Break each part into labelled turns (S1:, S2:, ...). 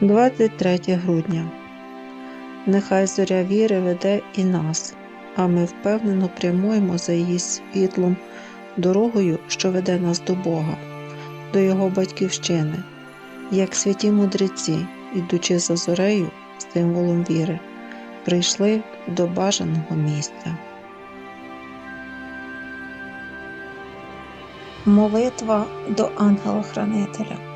S1: 23 грудня. Нехай зоря віри веде і нас, а ми впевнено прямуємо за її світлом, дорогою, що веде нас до Бога, до Його батьківщини, як святі мудреці, ідучи за зорею, символом віри, прийшли до бажаного місця. Молитва до ангела-хранителя.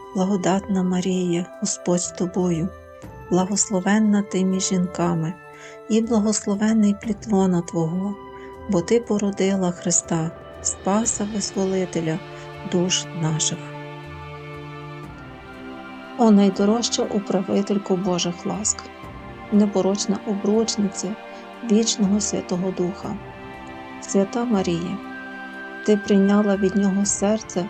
S1: благодатна Марія, Господь з тобою, благословенна ти між жінками, і благословенний плід лона Твого, бо Ти породила Христа, Спаса Визволителя душ наших. О найдорожча управителько Божих ласк, непорочна обручниця вічного Святого Духа, Свята Марія, Ти прийняла від Нього серце